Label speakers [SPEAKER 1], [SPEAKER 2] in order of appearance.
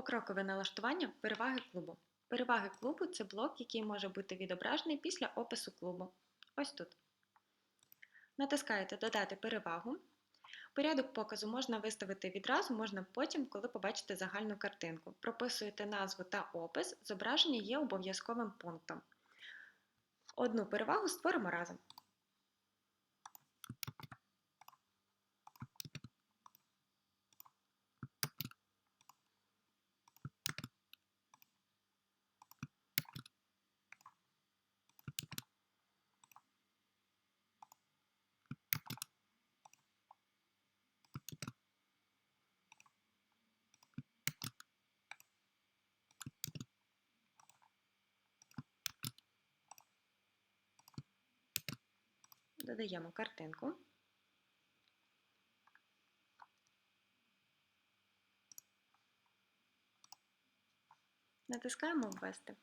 [SPEAKER 1] Покрокове налаштування переваги клубу. Переваги клубу це блок, який може бути відображений після опису клубу. Ось тут. Натискаєте Додати перевагу. Порядок показу можна виставити відразу, можна потім, коли побачите загальну картинку. Прописуєте назву та опис, зображення є обов'язковим пунктом. Одну перевагу створимо разом. Додаємо картинку. Натискаємо Ввести.